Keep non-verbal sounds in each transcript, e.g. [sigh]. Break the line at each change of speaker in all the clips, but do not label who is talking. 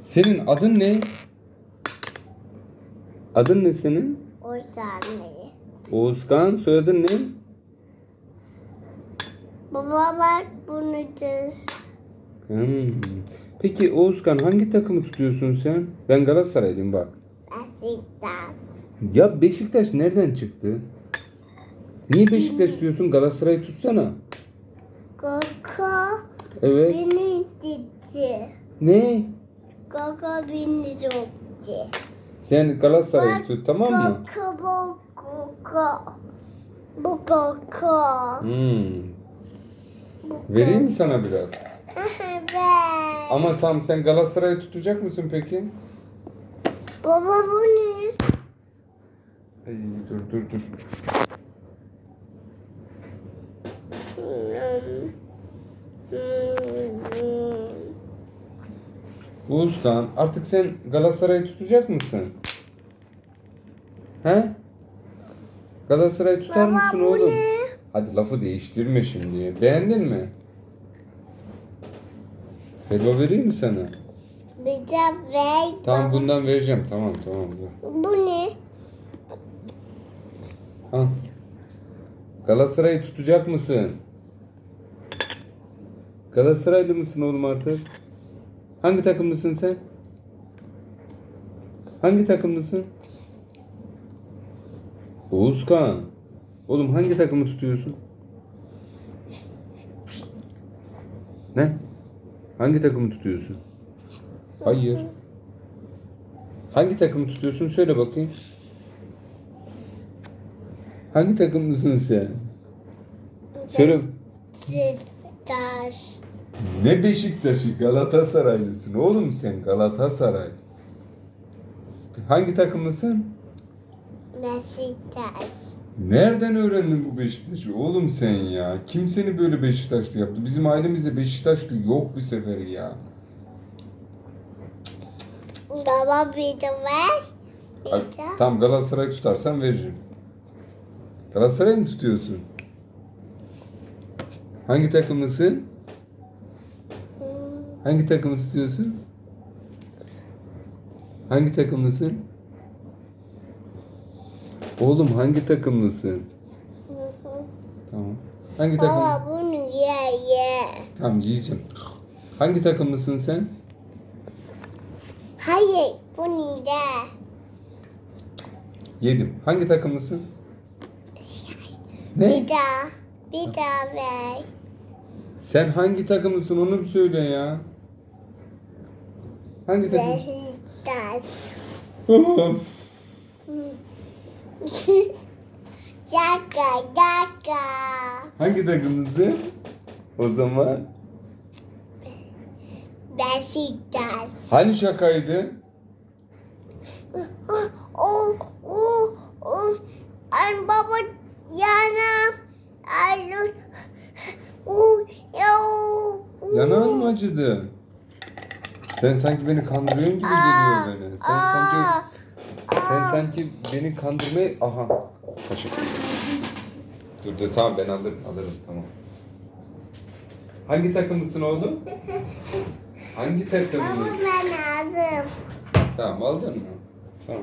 Senin adın ne? Adın ne senin?
O saniye.
Oğuzkan. Soyadın ne?
Baba bak bunu düz.
Hmm. Peki Oğuzkan hangi takımı tutuyorsun sen? Ben Galatasaraylıyım bak.
Beşiktaş.
Ya Beşiktaş nereden çıktı? Niye Beşiktaş diyorsun? Galatasaray'ı tutsana.
Koko
Evet.
beni dizi.
Ne?
Koko beni soktu.
Sen Galatasaray'ı tut tamam mı?
Koko bu koko. Bu koko.
Hmm. Vereyim mi sana biraz?
evet.
Ama tam sen Galatasaray'ı tutacak mısın peki?
Baba bu ne?
Ay, dur dur dur.
Hmm. Hmm.
Oğuzkan artık sen Galatasaray'ı tutacak mısın? He? Galatasaray'ı tutar
Baba,
mısın oğlum?
ne?
Hadi lafı değiştirme şimdi. Beğendin mi? Helva vereyim mi sana?
Bize ver.
Tamam bundan vereceğim. Tamam tamam. dur.
Bu ne?
Al. Galatasaray'ı tutacak mısın? Galatasaraylı mısın oğlum artık? Hangi takımlısın sen? Hangi takımlısın? Oğuzkan. Oğlum hangi takımı tutuyorsun? Şşt. Ne? Hangi takımı tutuyorsun? Hayır. Hangi takımı tutuyorsun? Söyle bakayım. Hangi takımlısın sen? Söyle.
Beşiktaş.
Ne Beşiktaş'ı Galatasaraylısın oğlum sen Galatasaray. Hangi takımlısın?
Beşiktaş.
Nereden öğrendin bu Beşiktaş'ı oğlum sen ya? Kim seni böyle Beşiktaşlı yaptı? Bizim ailemizde Beşiktaşlı yok bir seferi ya.
Baba bir de ver. Bir de.
Tamam Galatasaray tutarsan veririm. Galatasaray mı tutuyorsun? Hangi takımlısın? Hangi takımı tutuyorsun? Hangi takımlısın? Oğlum hangi takımlısın? Tamam. Hangi takım?
Baba bunu ye ye.
Tamam yiyeceğim. Hangi takımlısın sen?
Hayır bunu ye.
Yedim. Hangi takımlısın?
Bir
Ne?
daha. Bir daha ver.
Sen hangi takımlısın onu bir söyle ya. Hangi takım?
Beşiktaş. [laughs]
Of.
Şaka şaka.
hangi takımlısın? O zaman
Beşiktaş.
hani şakaydı?
O o o. An baba yana. Alın. O ya.
Yanağın mı acıdı? Sen sanki beni kandırıyorsun gibi geliyor bana. Sen sanki sen sanki beni kandırmaya aha kaşık. Dur dur tamam ben alırım alırım tamam. Hangi takımlısın oğlum? Hangi
Baba
takımlısın?
ben lazım.
Tamam aldın mı? Tamam.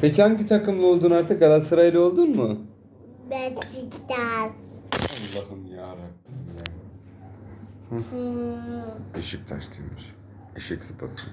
Peki hangi takımlı oldun artık? Galatasaraylı oldun mu?
Beşiktaş.
Allah'ım ya Rabbim ya.
Hmm.
Beşiktaş demiş. Eşek sıpası.